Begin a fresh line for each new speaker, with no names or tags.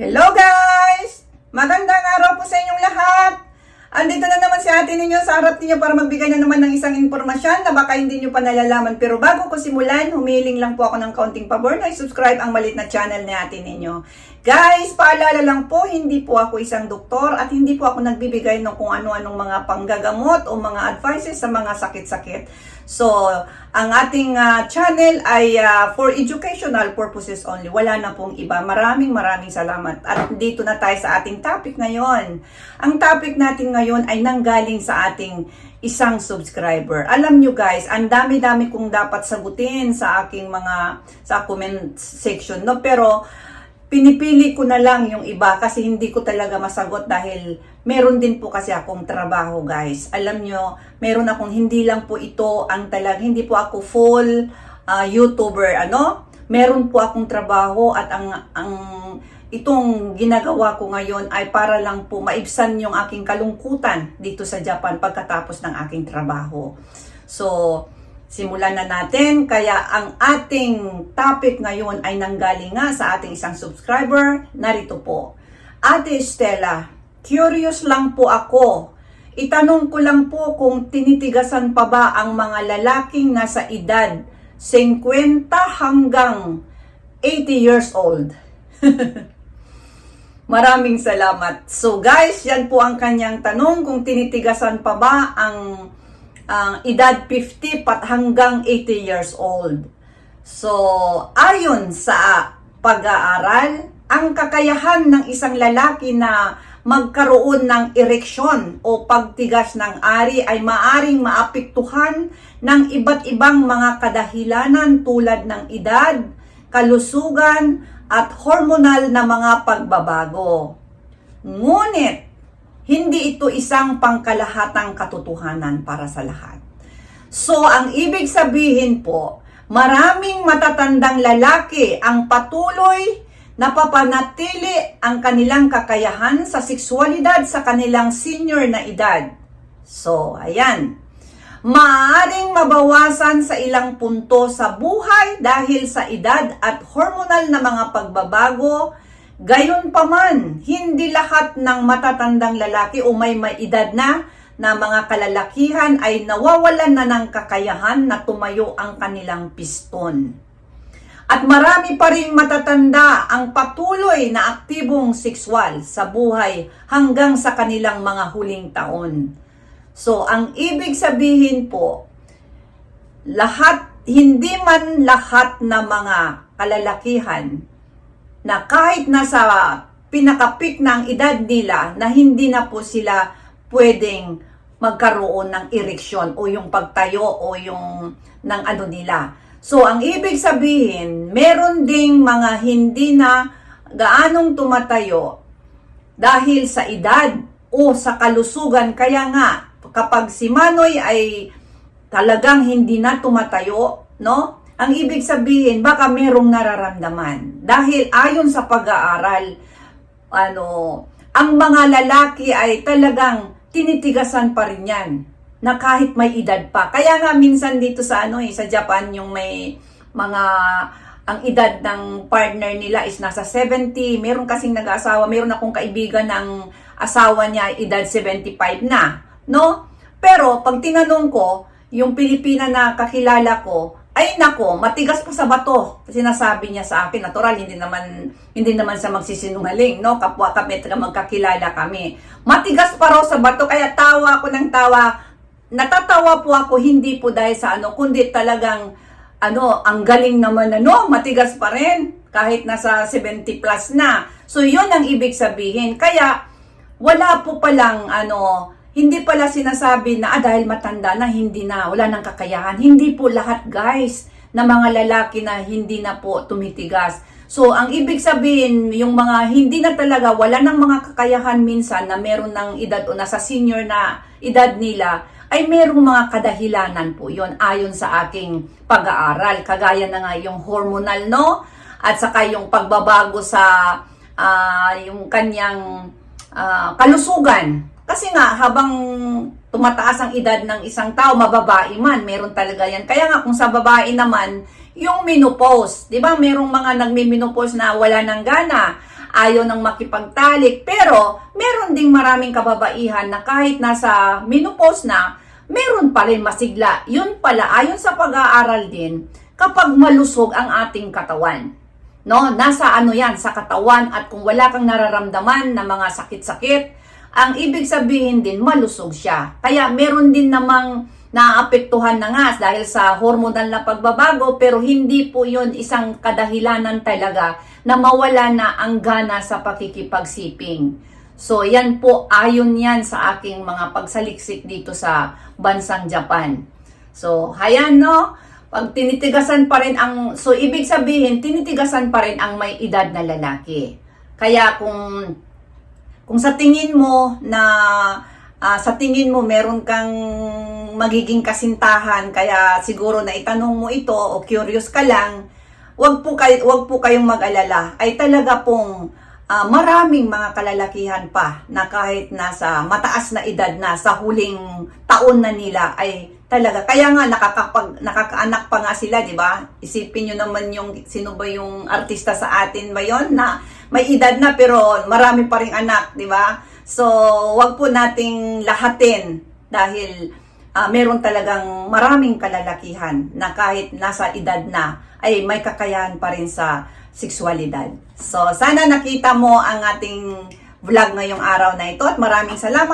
Hello guys! Magandang araw po sa inyong lahat! Andito na naman si ate ninyo sa harap ninyo para magbigay na naman ng isang impormasyon na baka hindi nyo pa nalalaman. Pero bago ko simulan, humiling lang po ako ng kaunting pabor na i-subscribe ang malit na channel ni ate ninyo. Guys, paalala lang po, hindi po ako isang doktor at hindi po ako nagbibigay ng kung ano-anong mga panggagamot o mga advices sa mga sakit-sakit. So, ang ating ah, channel ay ah, for educational purposes only. Wala na pong iba. Maraming maraming salamat. At dito na tayo sa ating topic ngayon. Ang topic natin ngayon ay nanggaling sa ating isang subscriber. Alam nyo guys, ang dami-dami kong dapat sagutin sa aking mga sa comment section, no? Pero pinipili ko na lang yung iba kasi hindi ko talaga masagot dahil meron din po kasi akong trabaho guys. Alam nyo, meron akong hindi lang po ito ang talag, hindi po ako full ah, YouTuber, ano? Meron po akong trabaho at ang ang itong ginagawa ko ngayon ay para lang po maibsan yung aking kalungkutan dito sa Japan pagkatapos ng aking trabaho. So, Simulan na natin. Kaya ang ating topic ngayon ay nanggaling nga sa ating isang subscriber. Narito po. Ate Stella, curious lang po ako. Itanong ko lang po kung tinitigasan pa ba ang mga lalaking nasa edad 50 hanggang 80 years old. Maraming salamat. So guys, yan po ang kanyang tanong kung tinitigasan pa ba ang ang edad 50 pat hanggang 80 years old. So, ayon sa pag-aaral, ang kakayahan ng isang lalaki na magkaroon ng ereksyon o pagtigas ng ari ay maaring maapektuhan ng iba't ibang mga kadahilanan tulad ng edad, kalusugan, at hormonal na mga pagbabago. Ngunit, hindi ito isang pangkalahatang katotohanan para sa lahat. So, ang ibig sabihin po, maraming matatandang lalaki ang patuloy na papanatili ang kanilang kakayahan sa sexualidad sa kanilang senior na edad. So, ayan. Maaring mabawasan sa ilang punto sa buhay dahil sa edad at hormonal na mga pagbabago Gayon pa man, hindi lahat ng matatandang lalaki o may may edad na na mga kalalakihan ay nawawalan na ng kakayahan na tumayo ang kanilang piston. At marami pa rin matatanda ang patuloy na aktibong sexual sa buhay hanggang sa kanilang mga huling taon. So, ang ibig sabihin po, lahat, hindi man lahat na mga kalalakihan na kahit nasa pinakapik ng edad nila na hindi na po sila pwedeng magkaroon ng ereksyon o yung pagtayo o yung ng ano nila. So, ang ibig sabihin, meron ding mga hindi na gaanong tumatayo dahil sa edad o sa kalusugan. Kaya nga, kapag si Manoy ay talagang hindi na tumatayo, no? Ang ibig sabihin, baka merong nararamdaman. Dahil ayon sa pag-aaral, ano, ang mga lalaki ay talagang tinitigasan pa rin yan na kahit may edad pa. Kaya nga minsan dito sa ano eh, sa Japan yung may mga ang edad ng partner nila is nasa 70. Meron kasing nag-asawa, meron akong kaibigan ng asawa niya edad 75 na, no? Pero pag tinanong ko, yung Pilipina na kakilala ko, ay nako, matigas pa sa bato. Sinasabi niya sa akin, natural, hindi naman, hindi naman sa magsisinungaling, no? Kapwa kami, magkakilala kami. Matigas pa raw sa bato, kaya tawa ako ng tawa. Natatawa po ako, hindi po dahil sa ano, kundi talagang, ano, ang galing naman, ano, matigas pa rin. Kahit nasa 70 plus na. So, yun ang ibig sabihin. Kaya, wala po palang, ano, hindi pala sinasabi na ah, dahil matanda na, hindi na, wala nang kakayahan. Hindi po lahat guys na mga lalaki na hindi na po tumitigas. So, ang ibig sabihin, yung mga hindi na talaga, wala nang mga kakayahan minsan na meron ng edad o nasa senior na edad nila, ay merong mga kadahilanan po yon ayon sa aking pag-aaral. Kagaya na nga yung hormonal, no? At saka yung pagbabago sa ah, yung kanyang ah, kalusugan. Kasi nga, habang tumataas ang edad ng isang tao, mababae man, meron talaga yan. Kaya nga, kung sa babae naman, yung menopause, di ba? Merong mga nagmi-menopause na wala ng gana. ayaw nang makipagtalik. Pero, meron ding maraming kababaihan na kahit nasa menopause na, meron pa rin masigla. Yun pala, ayon sa pag-aaral din, kapag malusog ang ating katawan. No, nasa ano yan, sa katawan at kung wala kang nararamdaman na mga sakit-sakit, ang ibig sabihin din malusog siya. Kaya meron din namang naapektuhan na nga dahil sa hormonal na pagbabago pero hindi po yon isang kadahilanan talaga na mawala na ang gana sa pakikipagsiping. So yan po ayon yan sa aking mga pagsaliksik dito sa bansang Japan. So hayan no, pag tinitigasan pa rin ang, so ibig sabihin tinitigasan pa rin ang may edad na lalaki. Kaya kung kung sa tingin mo na ah, sa tingin mo meron kang magiging kasintahan kaya siguro na itanong mo ito o curious ka lang, wag po kay wag po kayong mag-alala. Ay talaga pong ah, maraming mga kalalakihan pa na kahit nasa mataas na edad na sa huling taon na nila ay talaga kaya nga nakakapag nakakaanak pa nga sila, 'di ba? Isipin niyo naman yung sino ba yung artista sa atin ba 'yon na may edad na pero marami pa ring anak, 'di ba? So, wag po nating lahatin dahil ah, meron talagang maraming kalalakihan na kahit nasa edad na ay may kakayahan pa rin sa sexualidad. So, sana nakita mo ang ating vlog ngayong araw na ito at maraming salamat